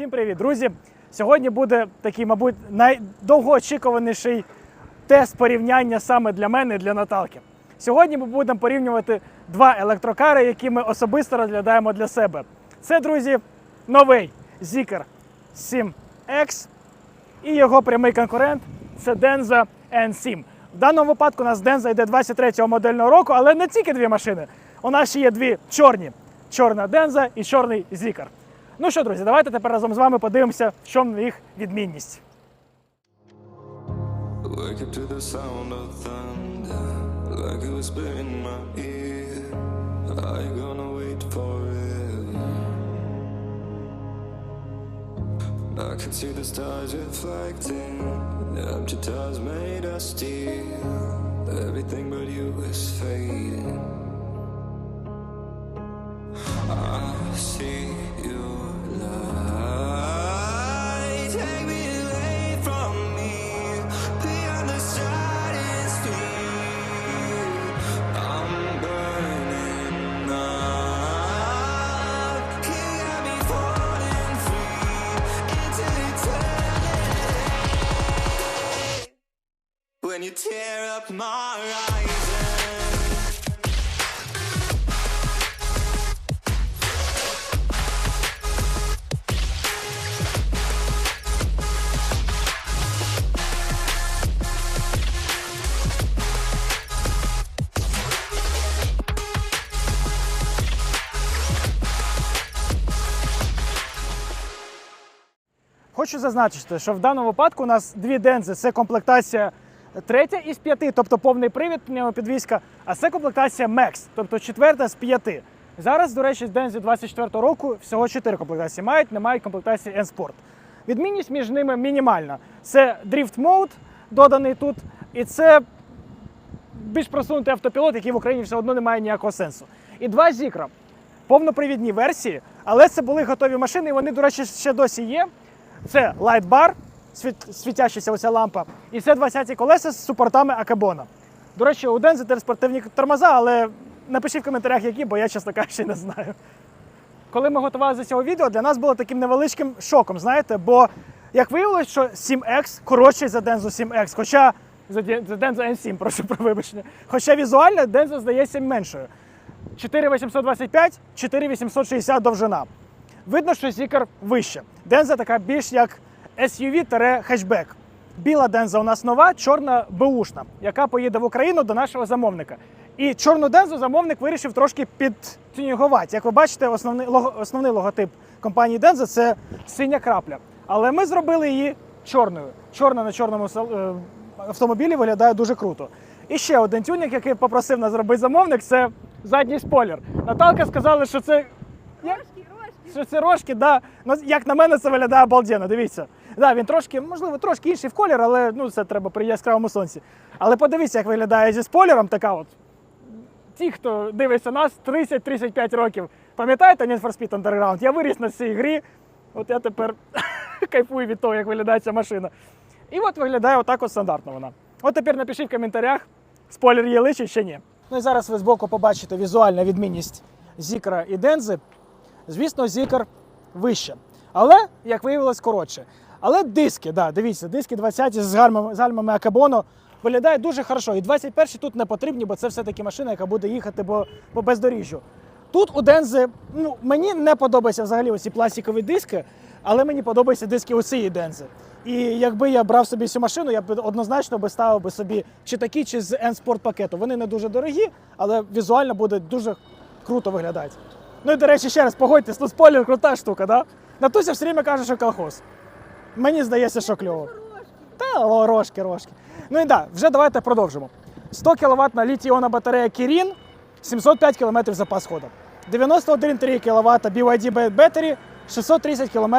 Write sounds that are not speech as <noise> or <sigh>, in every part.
Всім привіт, друзі! Сьогодні буде такий, мабуть, найдовгоочікуваніший тест порівняння саме для мене і для Наталки. Сьогодні ми будемо порівнювати два електрокари, які ми особисто розглядаємо для себе. Це, друзі, новий Zikr 7X і його прямий конкурент це Denza N7. В даному випадку у нас Denza йде 23-го модельного року, але не тільки дві машини. У нас ще є дві чорні: чорна Denza і чорний Zikr. Ну що, друзі, давайте тепер разом з вами подивимося, в чому їх відмінність. I can see the stars reflecting, the empty tires made of steel. Everything but you is fading. Хочу зазначити, що в даному випадку у нас дві дензи це комплектація третя із п'яти, тобто повний привід пневмопідвізка, а це комплектація Max, тобто четверта з п'яти. Зараз, до речі, дензі 24-го року всього чотири комплектації мають, не мають комплектації N-Sport. Відмінність між ними мінімальна. Це Drift Mode доданий тут, і це більш просунутий автопілот, який в Україні все одно не має ніякого сенсу. І два Zikra. повнопривідні версії, але це були готові машини, і вони, до речі, ще досі є. Це світ, світящася оця лампа, і це 20-ті колеса з супортами Акабона. До речі, у Дензи тепер спортивні тормоза, але напишіть в коментарях, які, бо я, чесно кажучи, не знаю. Коли ми готувалися до цього відео, для нас було таким невеличким шоком, знаєте, бо як виявилось, що 7X коротший за Denzo 7X, хоча за Ді- N7, прошу про вибачення. Хоча візуально Denzo здається меншою. 4825, 4860 довжина. Видно, що Zikr вище. Денза така більш як SUV-хетчбек. Біла денза у нас нова, чорна беушна, яка поїде в Україну до нашого замовника. І чорну дензу замовник вирішив трошки підтюнігувати. Як ви бачите, основний, лого- основний логотип компанії Денза це синя крапля. Але ми зробили її чорною. Чорна на чорному е, автомобілі виглядає дуже круто. І ще один тюнінг, який попросив нас зробити замовник, це задній спойлер. Наталка сказала, що це. Рожки, да. Ну, як на мене, це виглядає обалденно, дивіться. Да, він трошки, можливо, трошки інший в колір, але ну, це треба при яскравому сонці. Але подивіться, як виглядає зі спойлером така от. Ті, хто дивиться нас 30-35 років. Пам'ятаєте Need for Speed Underground? Я виріс на цій грі. От я тепер <laughs> кайфую від того, як виглядає ця машина. І от виглядає отак от стандартно вона. От тепер напишіть в коментарях, спойлер є личить чи ні. Ну і зараз ви збоку побачите візуальну відмінність Зікра і Дензи. Звісно, Zikr вище. Але, як виявилось, коротше. Але диски, да, дивіться, диски 20 з гальмами, з гальмами Акабоно виглядає дуже хорошо. І 21 тут не потрібні, бо це все-таки машина, яка буде їхати по, по бездоріжжю. Тут у Дензи, ну, мені не подобаються взагалі оці пластикові диски, але мені подобаються диски у цієї Дензи. І якби я брав собі цю машину, я б однозначно би ставив би собі чи такі, чи з N-Sport пакету. Вони не дуже дорогі, але візуально буде дуже круто виглядати. Ну і до речі, ще раз погодьтесь, тут спойлер крута штука, да? Натуся все время каже, що колхоз. Мені здається, що кльово. Та рожки, рожки. Ну і да, вже давайте продовжимо. 100 кВт на літій-іонна батарея Kirin, 705 км запас ходу. 91,3 кВт BYD Battery, 630 км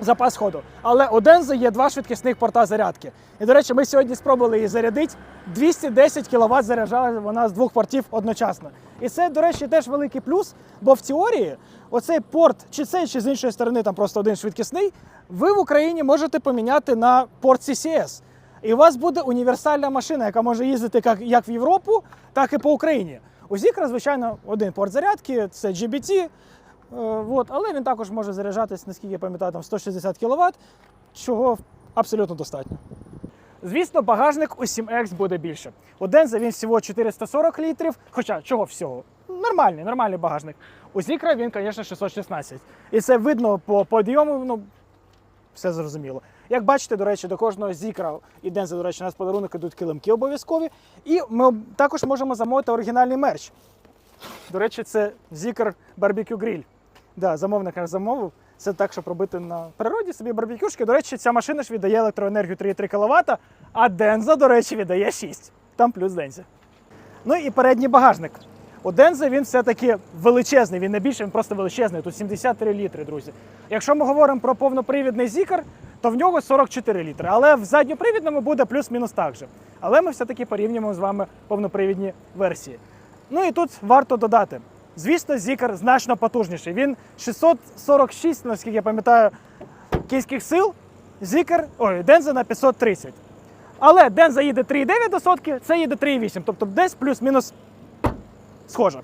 запас ходу. Але у Дензи є два швидкісних порта зарядки. І, до речі, ми сьогодні спробували її зарядити. 210 кВт заряджала вона з двох портів одночасно. І це, до речі, теж великий плюс, бо в теорії оцей порт, чи цей, чи з іншої сторони, там просто один швидкісний, ви в Україні можете поміняти на порт CCS. І у вас буде універсальна машина, яка може їздити як, як в Європу, так і по Україні. У Zikra, звичайно, один порт зарядки, це GBT. от, але він також може заряджатись, наскільки я пам'ятаю, там 160 кВт, чого абсолютно достатньо. Звісно, багажник у 7X буде більше. У Денза він всього 440 літрів, хоча чого всього? Нормальний, нормальний багажник. У Зікра він, звісно, 616. І це видно по подйому, ну, все зрозуміло. Як бачите, до речі, до кожного Зікра і Денза, до речі, у нас подарунок ідуть килимки обов'язкові. І ми також можемо замовити оригінальний мерч. До речі, це Зікр Barbecue Grill. Да, замовник замовив. Це так, щоб робити на природі собі барбекюшки. До речі, ця машина ж віддає електроенергію 3,3 кВт, а Денза, до речі, віддає 6. Там плюс Денза. Ну і передній багажник. У Денза він все-таки величезний, він не більше, він просто величезний. Тут 73 літри, друзі. Якщо ми говоримо про повнопривідний Зікр, то в нього 44 літри. Але в задньопривідному буде плюс-мінус так же. Але ми все-таки порівнюємо з вами повнопривідні версії. Ну і тут варто додати. Звісно, Зікр значно потужніший. Він 646, наскільки я пам'ятаю, кінських сил. Зікр, ой, Денза на 530. Але Денза їде 3,9 до сотки, це їде 3,8. Тобто десь плюс-мінус схоже.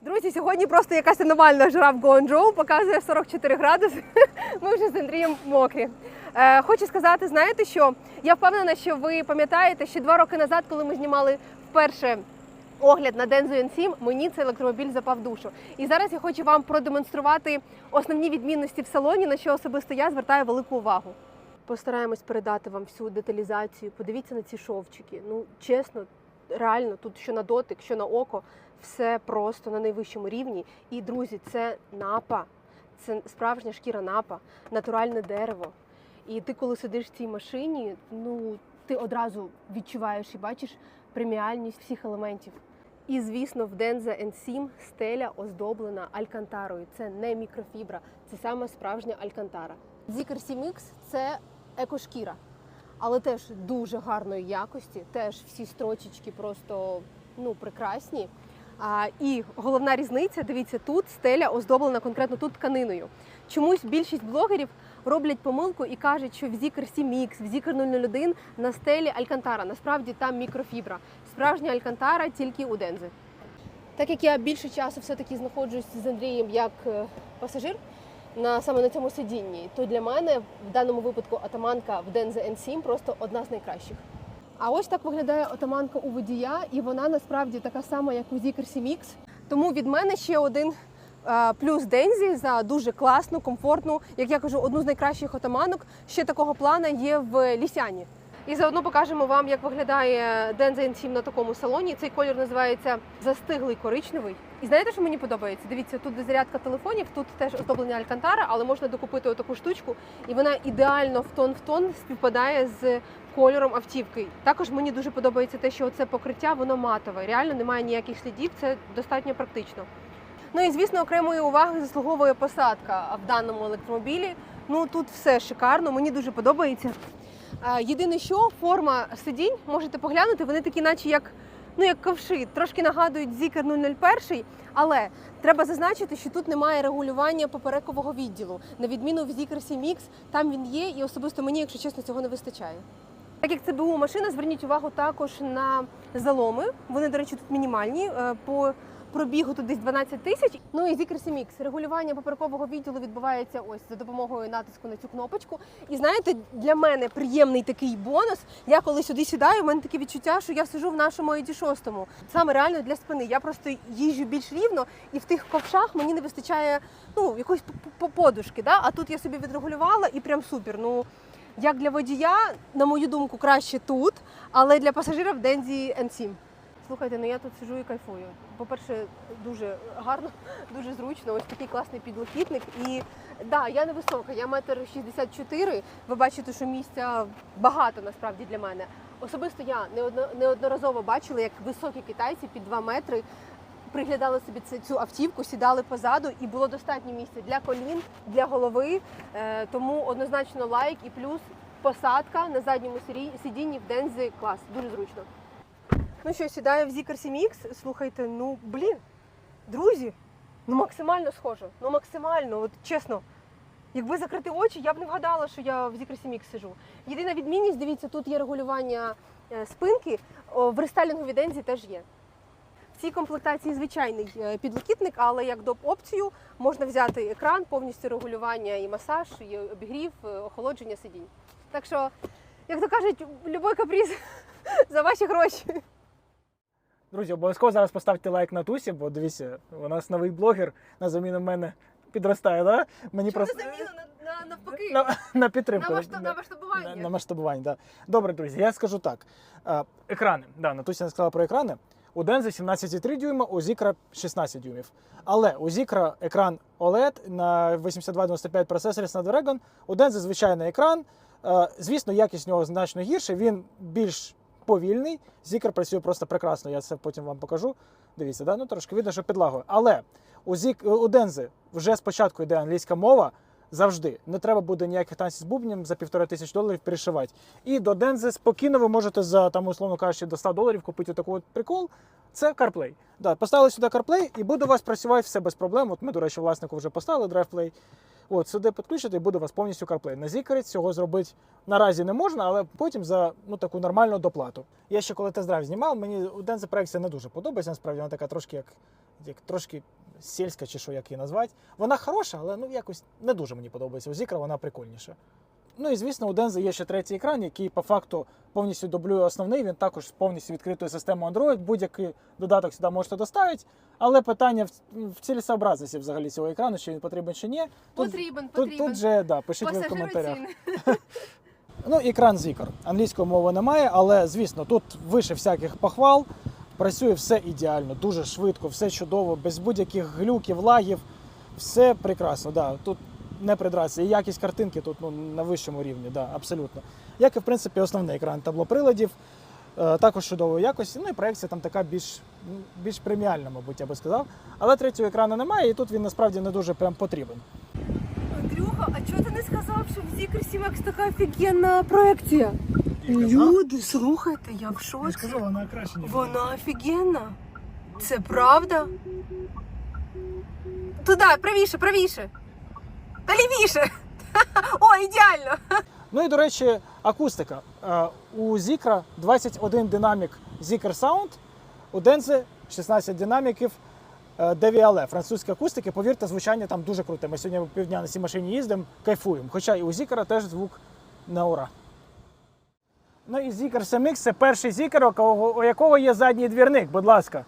Друзі, сьогодні просто якась аномальна жара в Гуанчжоу, показує 44 градуси. <laughs> Ми вже з Андрієм мокрі. Е, хочу сказати, знаєте що? Я впевнена, що ви пам'ятаєте, що два роки назад, коли ми знімали вперше огляд на Denzo N7, мені цей електромобіль запав душу. І зараз я хочу вам продемонструвати основні відмінності в салоні, на що особисто я звертаю велику увагу. Постараємось передати вам всю деталізацію. Подивіться на ці шовчики. Ну, чесно, реально, тут що на дотик, що на око, все просто на найвищому рівні. І, друзі, це напа, це справжня шкіра напа, натуральне дерево. І ти, коли сидиш в цій машині, ну ти одразу відчуваєш і бачиш преміальність всіх елементів. І, звісно, в Denza N7 стеля оздоблена алькантарою. Це не мікрофібра, це саме справжня алькантара. Zikr 7X – це екошкіра, але теж дуже гарної якості. Теж всі строчечки просто ну прекрасні. А, і головна різниця, дивіться, тут стеля оздоблена конкретно тут тканиною. Чомусь більшість блогерів роблять помилку і кажуть, що в Zikr 7X, в Zikr 001 на стелі Алькантара. Насправді там мікрофібра. Справжня Алькантара тільки у Дензи. Так як я більше часу все-таки знаходжусь з Андрієм як е, пасажир на саме на цьому сидінні, то для мене в даному випадку атаманка в Дензе N7 просто одна з найкращих. А ось так виглядає отаманка у водія, і вона насправді така сама, як у Zikr 7X. Тому від мене ще один плюс Дензі за дуже класну, комфортну, як я кажу, одну з найкращих отаманок. Ще такого плана є в Лісяні. І заодно покажемо вам, як виглядає Denza N7 на такому салоні. Цей колір називається застиглий коричневий. І знаєте, що мені подобається? Дивіться, тут де зарядка телефонів, тут теж оздоблення Алькантара, але можна докупити отаку штучку, і вона ідеально в тон в тон співпадає з кольором автівки. Також мені дуже подобається те, що це покриття воно матове. Реально немає ніяких слідів, це достатньо практично. Ну і звісно, окремої уваги заслуговує посадка в даному електромобілі. Ну тут все шикарно, мені дуже подобається. А, Єдине, що форма сидінь, можете поглянути, вони такі, наче як, ну, як ковши, трошки нагадують Zikr 001, але треба зазначити, що тут немає регулювання поперекового відділу. На відміну в Zikr 7X, там він є, і особисто мені, якщо чесно, цього не вистачає. Так як це БУ машина, зверніть увагу також на заломи. Вони, до речі, тут мінімальні. е, По пробігу тут десь 12 тисяч. Ну і Zikr 7X. Регулювання поперекового відділу відбувається ось за допомогою натиску на цю кнопочку. І знаєте, для мене приємний такий бонус. Я коли сюди сідаю, в мене таке відчуття, що я сижу в нашому ID6. Саме реально для спини. Я просто їжджу більш рівно, і в тих ковшах мені не вистачає ну якоїсь подушки. Да? А тут я собі відрегулювала і прям супер. Ну як для водія, на мою думку, краще тут, але для пасажира в Дензі N7. Слухайте, ну я тут сижу і кайфую. По-перше, дуже гарно, <laughs> дуже зручно. Ось такий класний підлокітник. І да, я не висока, я метр 64. Ви бачите, що місця багато насправді для мене. Особисто я неодно- неодноразово бачила, як високі китайці під 2 метри приглядали собі цю- автівку, сідали позаду, і було достатньо місця для колін, для голови. Е, Тому однозначно лайк і плюс посадка на задньому сидінні в Дензі клас. Дуже зручно. Ну що, сідаю в Zikr 7X, слухайте, ну блін, друзі, ну максимально схоже. Ну максимально, от чесно. Якби закрити очі, я б не вгадала, що я в Zikr 7X сижу. Єдина відмінність, дивіться, тут є регулювання е, спинки, в рестайлінговій дензі теж є. В цій комплектації звичайний е, підлокітник, але як доп опцію можна взяти екран, повністю регулювання і масаж, і обігрів, е, охолодження сидінь. Так що, як то кажуть, будь-який каприз <laughs> за ваші гроші. Друзі, обов'язково зараз поставте лайк на тусі, бо дивіться, у нас новий блогер на заміну мене підростає, да? Мені просто на, навпаки. на, на підтримку. На масштаб- на масштабування. На, на масштабування, да. Добре, друзі, я скажу так. Е, екрани. Да, Натуся не сказала про екрани. У Дензи 17,3 дюйма, у Zikra 16 дюймів. Але у Zikra екран OLED на 8295 процесорі Snapdragon, у Дензи звичайний екран. Звісно, якість нього значно гірше, він більш повільний. Zikra працює просто прекрасно, я це потім вам покажу. Дивіться, да? ну, трошки видно, що підлагою. Але у, Zik, у Дензи вже спочатку йде англійська мова, Завжди не треба буде ніяких танців з бубнем за півтора тисяч доларів перешивати. І до Дензи спокійно ви можете за там, условно кажучи, до 100 доларів купити такий от прикол. Це CarPlay. Да, поставили сюди CarPlay і буде у вас працювати все без проблем. От ми, до речі, власнику вже поставили DrivePlay. От сюди підключити і буде у вас повністю CarPlay. На Zikrit цього зробити наразі не можна, але потім за ну таку нормальну доплату. Я ще коли тест-драйв знімав, мені один за проекція не дуже подобається. Насправді вона така трошки як, як трошки сільська, чи що як її назвати. Вона хороша, але ну якось не дуже мені подобається. У Zikra вона прикольніша. Ну і звісно, у Дензи є ще третій екран, який по факту повністю дублює основний. Він також з повністю відкритою системою Android. Будь-який додаток сюди можете доставити. Але питання в, в цілесообразності взагалі цього екрану, чи він потрібен чи ні. Тут, Потрібен, тут, потрібен. тут же да, пишіть ви в коментарях. <laughs> Ну, екран Zikr. Англійської мови немає, але звісно, тут вище всяких похвал. Працює все ідеально, дуже швидко, все чудово, без будь-яких глюків, лагів. Все прекрасно. Да. Тут не придратися. І якість картинки тут ну, на вищому рівні, да, абсолютно. Як і в принципі основний екран таблоприладів. Е, також чудової якості. Ну і проекція там така більш, ну, більш преміальна, мабуть, я би сказав. Але третього екрану немає, і тут він насправді не дуже прям потрібен. Андрюха, а чого ти не сказав, що в Zikr CMAX така офігенна проекція? Люди, слухайте, я в шоці. вона краще. Вона офігенна. Це правда? Туди, правіше, правіше. Та лівіше. <laughs> О, ідеально. Ну і до речі, акустика. Е, У Zikra 21 динамік Zikr Sound, у Denze 16 динаміків е, DVLE, французькі акустики. Повірте, звучання там дуже круте. Ми сьогодні півдня на цій машині їздимо, кайфуємо. Хоча і у Zikra теж звук на ура. Ну і Zikr SMX це перший кого- у якого є задній двірник, будь ласка.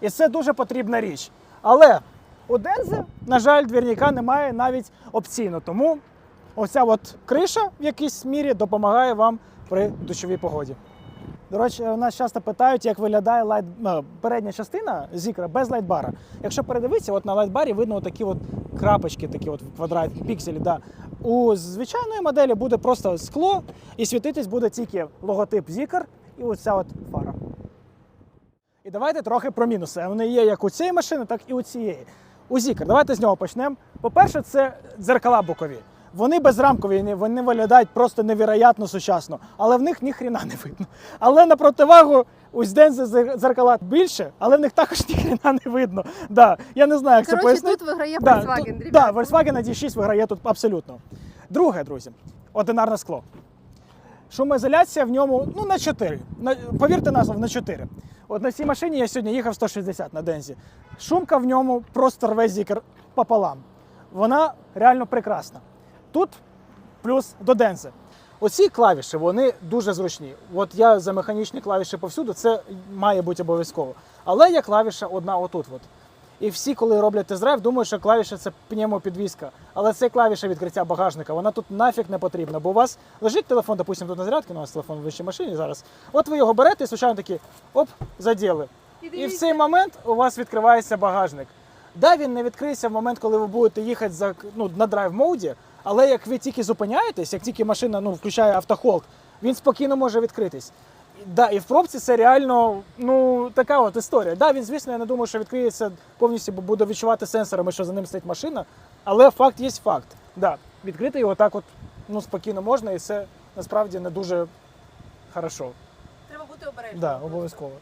І це дуже потрібна річ. Але у Дензе, на жаль, двірника немає навіть опційно. Тому оця от криша в якійсь мірі допомагає вам при дощовій погоді. До речі, нас часто питають, як виглядає лайт... ну, передня частина зікра без лайтбара. Якщо передивитися, от на лайтбарі видно такі от крапочки, такі от квадрат, пікселі. Да. У звичайної моделі буде просто скло, і світитись буде тільки логотип Zikr і оця от фара. І давайте трохи про мінуси. Вони є як у цієї машини, так і у цієї. У Zikr, давайте з нього почнемо. По-перше, це дзеркала бокові. Вони безрамкові, вони- виглядають просто невероятно сучасно, але в них ніхрена не видно. Але на противагу у Дензи дзеркала більше, але в них також <laughs> ніхрена не видно. Да, я не знаю, як це Коротше, пояснити. тут виграє Да, Volkswagen. тут- да, Volkswagen на D6 виграє тут абсолютно. Друге, друзі, одинарне скло. Шумоізоляція в ньому ну, на 4. На, повірте на слово, на 4. От на цій машині я сьогодні їхав 160 на дензі. Шумка в ньому просто рве зікер пополам. Вона реально прекрасна. Тут плюс до дензи. Оці клавіші вони дуже зручні. От я за механічні клавіші повсюду, це має бути обов'язково. Але є клавіша одна отут. От. І всі, коли роблять тест-драйв, думають, що клавіша це пневмопідвізка. Але це клавіша відкриття багажника. Вона тут нафіг не потрібна, бо у вас лежить телефон, допустимо, тут на зарядці, ну, у нас телефон в вищій машині зараз. От ви його берете і случайно такі оп, заділи. І в цей момент у вас відкривається багажник. Да, він не відкриється в момент, коли ви будете їхати за, ну, на драйв моуді, але як ви тільки зупиняєтесь, як тільки машина ну, включає автохолд, він спокійно може відкритись. Да, і в пробці це реально ну, така от історія. Да, він, звісно, я не думаю, що відкриється повністю, бо буде відчувати сенсорами, що за ним стоїть машина. Але факт є факт. Да, відкрити його так от ну, спокійно можна, і це насправді не дуже хорошо. Треба бути обережним. Да, обов'язково.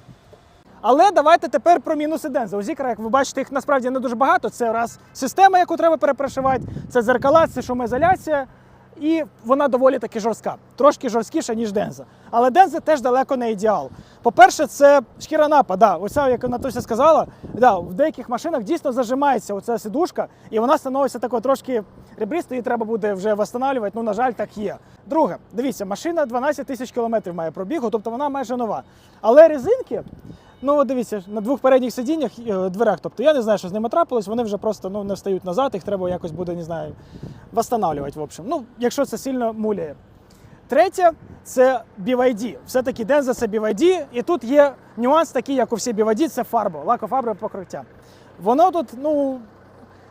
Але давайте тепер про мінуси Денза. У Zikra, як ви бачите, їх насправді не дуже багато. Це раз система, яку треба перепрошивати, це зеркала, це шумоізоляція, і вона доволі таки жорстка. трошки жорсткіша, ніж Денза. Але Денза теж далеко не ідеал. По-перше, це шкіра напа, да, оця, як Натуся сказала, да, в деяких машинах дійсно зажимається оця сидушка, і вона становиться такою трошки ребристою, її треба буде вже встановлювати. Ну, на жаль, так є. Друге, дивіться, машина 12 тисяч кілометрів має пробігу, тобто вона майже нова. Але резинки, ну дивіться, на двох передніх сидіннях, е, дверях, тобто я не знаю, що з ними трапилось, вони вже просто ну, не встають назад, їх треба якось буде, не знаю, встановлювати, в общем. Ну, якщо це сильно муляє. Третє це BYD. Все-таки Денза це BYD, і тут є нюанс такий, як у всі BYD, це фарба, лакофарбове покриття. Воно тут, ну,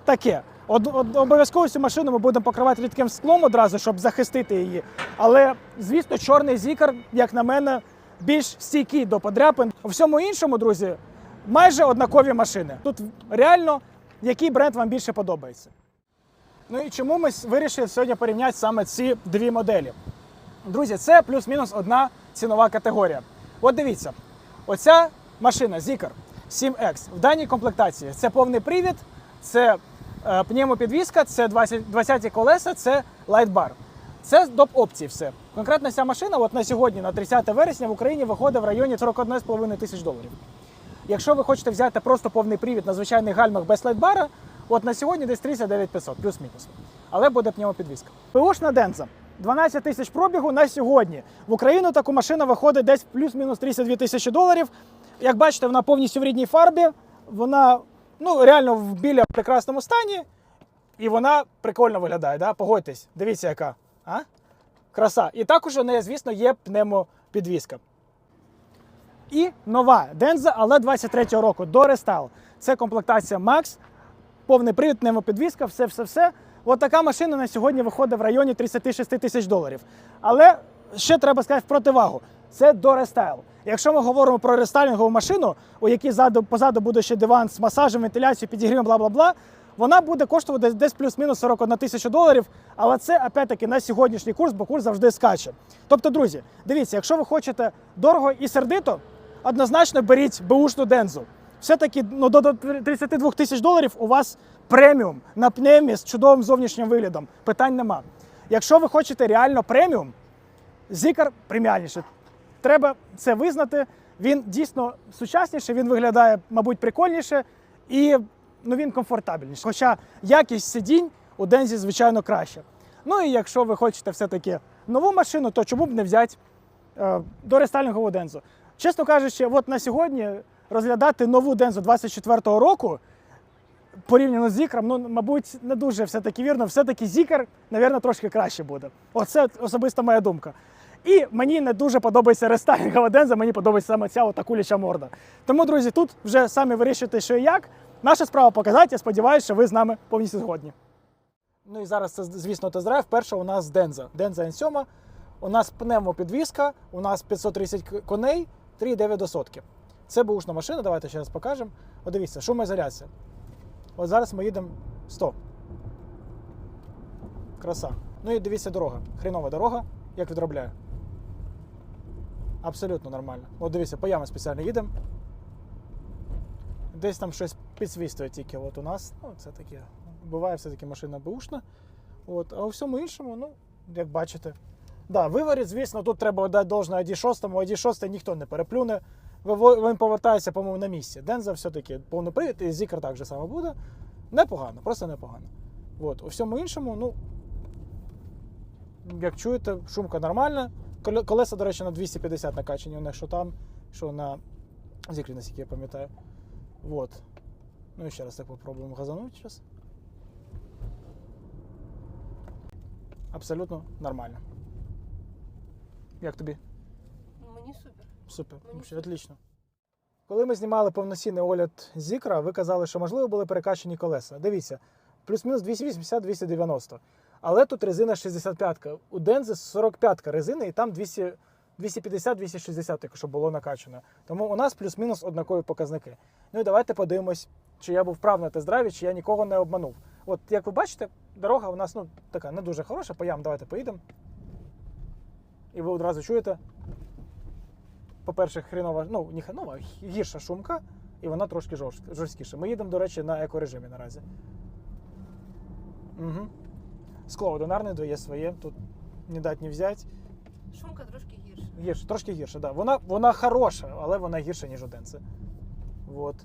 таке. Обов'язково цю машину ми будемо покривати рідким склом одразу, щоб захистити її. Але, звісно, чорний зікар, як на мене, більш стійкий до подряпин. У всьому іншому, друзі, майже однакові машини. Тут реально який бренд вам більше подобається. Ну і чому ми вирішили сьогодні порівняти саме ці дві моделі? Друзі, це плюс-мінус одна цінова категорія. От дивіться, оця машина Zikr 7X в даній комплектації це повний привід, це е, пневмопідвізка, це 20, 20 колеса, це лайтбар. Це доп опції все. Конкретно ця машина от на сьогодні, на 30 вересня, в Україні виходить в районі 41,5 тисяч доларів. Якщо ви хочете взяти просто повний привід на звичайних гальмах без лайтбара, от на сьогодні десь 39 500, плюс-мінус. Але буде пневмопідвізка. ПУшна Денза. 12 тисяч пробігу на сьогодні. В Україну таку машина виходить десь плюс-мінус 32 тисячі доларів. Як бачите, вона повністю в рідній фарбі. Вона ну, реально в біля прекрасному стані. І вона прикольно виглядає, да? погодьтесь. Дивіться, яка. А? Краса. І також у неї, звісно, є пневмопідвізка. І нова Денза, але 23-го року до рестайл. Це комплектація Max, повний привід, пневмопідвізка, все, все, все. От така машина на сьогодні виходить в районі 36 тисяч доларів. Але ще треба сказати противагу: це до рестайл. Якщо ми говоримо про рестайлінгову машину, у якій ззаду, позаду буде ще диван з масажем, вентиляцією, підігрівом, бла бла бла. Вона буде коштувати десь плюс-мінус 41 тисячу доларів, але це опять-таки на сьогоднішній курс, бо курс завжди скаче. Тобто, друзі, дивіться, якщо ви хочете дорого і сердито, однозначно беріть беушну дензу. Все-таки ну, до 32 тисяч доларів у вас преміум на пневмі з чудовим зовнішнім виглядом. Питань нема. Якщо ви хочете реально преміум, Зікар преміальніше. Треба це визнати. Він дійсно сучасніший, він виглядає, мабуть, прикольніше і ну, він комфортабельніший. Хоча якість сидінь у Дензі, звичайно, краще. Ну і якщо ви хочете все-таки нову машину, то чому б не взяти е, до рестайлінгову Дензу? Чесно кажучи, от на сьогодні розглядати нову Дензу 24-го року порівняно з Зікром, ну, мабуть, не дуже все-таки вірно. Все-таки Зікр, мабуть, трошки краще буде. Оце особиста моя думка. І мені не дуже подобається рестайлінгова денза, мені подобається саме ця ота куляча морда. Тому, друзі, тут вже самі вирішуйте, що і як. Наша справа показати. Я сподіваюся, що ви з нами повністю згодні. Ну і зараз це, звісно, тест-драйв. Перша у нас Денза. Денза N7. У нас пневмопідвізка, у нас 530 коней, 3,9 до сотки. Це бушна машина, давайте ще раз покажемо. От дивіться, шумоізоляція. От зараз ми їдемо 100. Краса. Ну і дивіться дорога. Хрінова дорога, як відробляє. Абсолютно нормально. От дивіться, по ямі спеціально їдемо. Десь там щось підсвістує тільки от у нас. Ну, це таке. Буває все-таки машина бушна. От, а у всьому іншому, ну, як бачите. Да, виворіт, звісно, тут треба дати должне ID6, ID6 ніхто не переплюне. Він повертається, по-моєму, на місці. Денза все-таки повний привід, і Зікр так же само буде. Непогано, просто непогано. От. У всьому іншому, ну, як чуєте, шумка нормальна. Колеса, до речі, на 250 накачані у них, що там, що на Зікрі, наскільки я пам'ятаю. Вот. Ну і ще раз так попробуємо газанути зараз. Абсолютно нормально. Як тобі? Супер. Мені Вообще, отлично. Коли ми знімали повноцінний огляд Зікра, ви казали, що можливо були перекачані колеса. Дивіться, плюс-мінус 280-290. Але тут резина 65. ка У Дензи 45 ка резина, і там 250-260, тільки що було накачано. Тому у нас плюс-мінус однакові показники. Ну і давайте подивимось, чи я був прав на тест-драйві, чи я нікого не обманув. От як ви бачите, дорога у нас ну, така не дуже хороша. По ям давайте поїдемо. І ви одразу чуєте, по-перше, хрінова, ну, не хрінова, гірша шумка, і вона трошки жорсткіша. Ми їдемо, до речі, на екорежимі наразі. Угу. Скло одинарне, є своє, тут не дать не взять. Шумка трошки гірша. Гірше, трошки гірше, да. Вона, вона хороша, але вона гірша, ніж у Денце. Вот.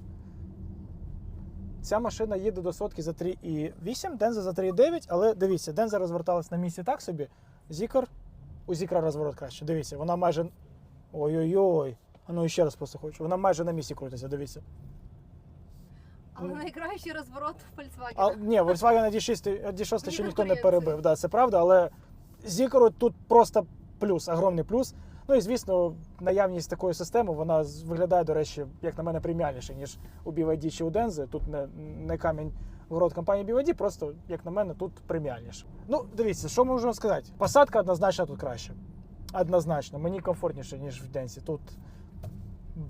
Ця машина їде до сотки за 3,8, Денза за 3,9, але дивіться, Денза розверталась на місці так собі. Зікор, у Зікра розворот краще. Дивіться, вона майже. Ой-ой-ой. А ну ще раз просто хочу. Вона майже на місці крутиться, дивіться. Але найкращий розворот Volkswagen. А, ні, Volkswagen D6, D6 ще ніхто не перебив, да, це правда, але Зікору тут просто плюс, огромний плюс. Ну і звісно, наявність такої системи вона виглядає, до речі, як на мене, преміальніше, ніж у BYD чи у Denza. Тут не, не камінь в город компанії BYD, просто, як на мене, тут преміальніше. Ну, дивіться, що можемо сказати? Посадка однозначно тут краще. Однозначно, мені комфортніше, ніж в Денсі. Тут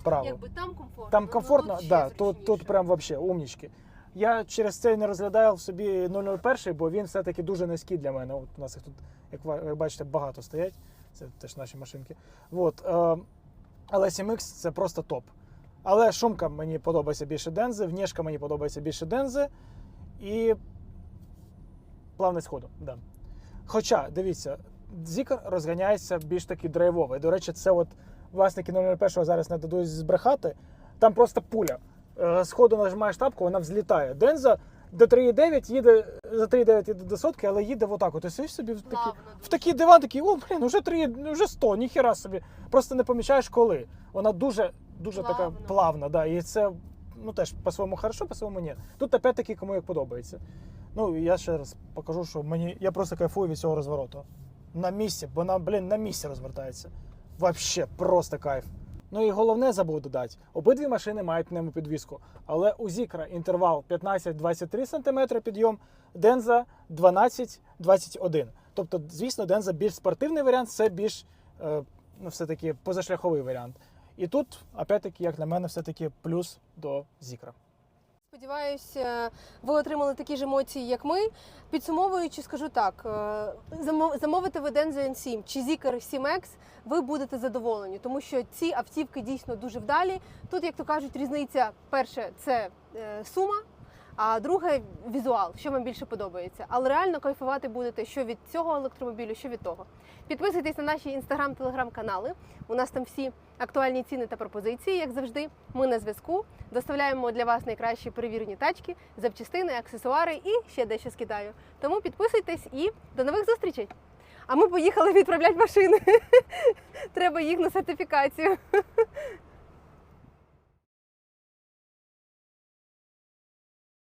браво. Якби там комфортно. Там ну, комфортно, тут да, тут, тут прям вообще умнічки. Я через це не розглядаю в собі 001, бо він все-таки дуже низький для мене. От у нас їх тут, як ви бачите, багато стоять. Це теж наші машинки. От, е, але 7X це просто топ. Але шумка мені подобається більше дензи, внешка мені подобається більше дензи і плавність ходу. Да. Хоча, дивіться, Зікр розганяється більш таки драйвовий. До речі, це от власники 001 зараз не дадуть збрехати. Там просто пуля. Е, З ходу нажимаєш тапку, вона взлітає. Денза до 3,9 їде за 3,9 їде до сотки, але їде отак. От сидиш собі в такий, в такий диван, такий, о, блін, вже 3, вже 100, ніхіра собі. Просто не помічаєш коли. Вона дуже, дуже така плавна, да, і це ну теж по-своєму хорошо, по-своєму ні. Тут опять-таки кому як подобається. Ну, я ще раз покажу, що мені я просто кайфую від цього розвороту. На місці, бо вона, блін, на місці розвертається. Вообще, просто кайф. Ну і головне забув додати: обидві машини мають пневмопідвіску, але у Зікра інтервал 15-23 см підйом, Денза 12-21. Тобто, звісно, Денза більш спортивний варіант, це більш е, ну, все-таки позашляховий варіант. І тут, опять-таки, як на мене, все-таки плюс до Зікра. Сподіваюсь, е, ви отримали такі ж емоції, як ми. Підсумовуючи, скажу так: е, замовити ви Denza N7 чи Zikr 7X, ви будете задоволені, тому що ці автівки дійсно дуже вдалі. Тут, як то кажуть, різниця перше це е, сума. А друге візуал, що вам більше подобається. Але реально кайфувати будете що від цього електромобілю, що від того. Підписуйтесь на наші інстаграм, телеграм-канали. У нас там всі актуальні ціни та пропозиції, як завжди. Ми на зв'язку. Доставляємо для вас найкращі перевірені тачки, запчастини, аксесуари і ще дещо з Китаю. Тому підписуйтесь і до нових зустрічей. А ми поїхали відправляти машини. <laughs> Треба їх на сертифікацію. <laughs>